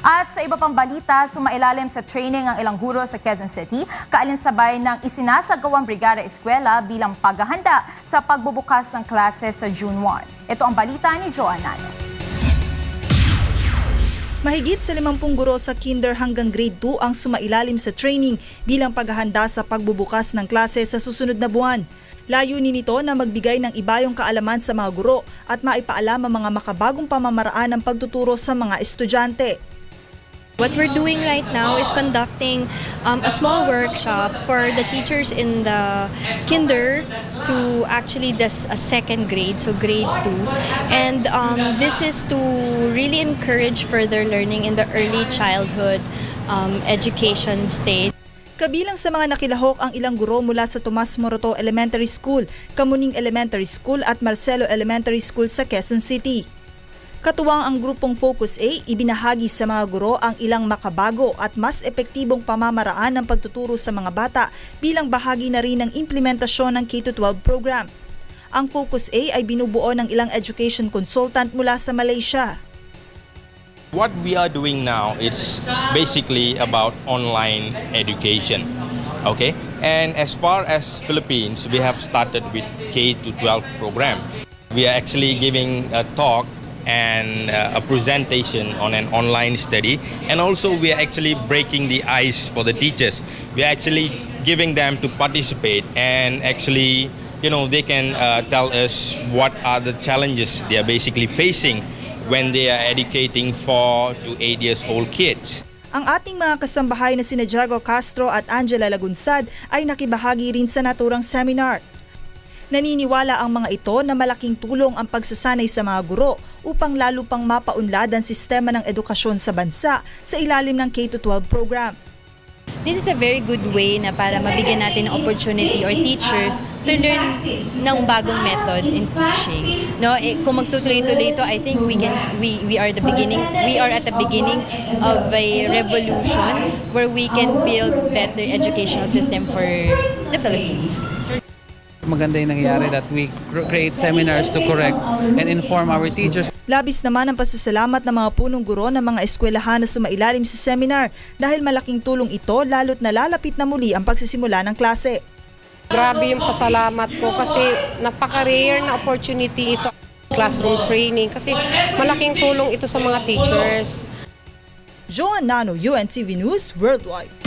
At sa iba pang balita, sumailalim sa training ang ilang guro sa Quezon City, kaalinsabay ng isinasagawang Brigada Eskwela bilang paghahanda sa pagbubukas ng klase sa June 1. Ito ang balita ni Joanne Nano. Mahigit sa 50 guro sa kinder hanggang grade 2 ang sumailalim sa training bilang paghahanda sa pagbubukas ng klase sa susunod na buwan. Layunin nito na magbigay ng ibayong kaalaman sa mga guro at maipaalam ang mga makabagong pamamaraan ng pagtuturo sa mga estudyante. What we're doing right now is conducting um, a small workshop for the teachers in the kinder to actually this a second grade, so grade two, and um, this is to really encourage further learning in the early childhood um, education stage. Kabilang sa mga nakilahok ang ilang guro mula sa Tomas Moroto Elementary School, Kamuning Elementary School at Marcelo Elementary School sa Quezon City. Katuwang ang grupong Focus A, ibinahagi sa mga guro ang ilang makabago at mas epektibong pamamaraan ng pagtuturo sa mga bata bilang bahagi na rin ng implementasyon ng K-12 program. Ang Focus A ay binubuo ng ilang education consultant mula sa Malaysia. What we are doing now is basically about online education. Okay? And as far as Philippines, we have started with K to 12 program. We are actually giving a talk and uh, a presentation on an online study. And also we are actually breaking the ice for the teachers. We are actually giving them to participate and actually you know they can uh, tell us what are the challenges they are basically facing when they are educating 4 to 8 years old kids. Ang ating mga kasambahay na sina Diego Castro at Angela Lagunsad ay nakibahagi rin sa naturang seminar. Naniniwala ang mga ito na malaking tulong ang pagsasanay sa mga guro upang lalo pang mapaunlad ang sistema ng edukasyon sa bansa sa ilalim ng K-12 program. This is a very good way na para mabigyan natin ng opportunity or teachers to learn ng bagong method in teaching. No, eh, kung magtutuloy-tuloy ito, I think we can we we are the beginning we are at the beginning of a revolution where we can build better educational system for the Philippines. Maganda yung nangyayari that we cr- create seminars to correct and inform our teachers Labis naman ang pasasalamat ng mga punong guro ng mga eskwelahan na sumailalim sa seminar dahil malaking tulong ito lalo't nalalapit na muli ang pagsisimula ng klase. Grabe yung pasalamat ko kasi napaka-rare na opportunity ito classroom training kasi malaking tulong ito sa mga teachers. Joan Nano, UNTV News Worldwide.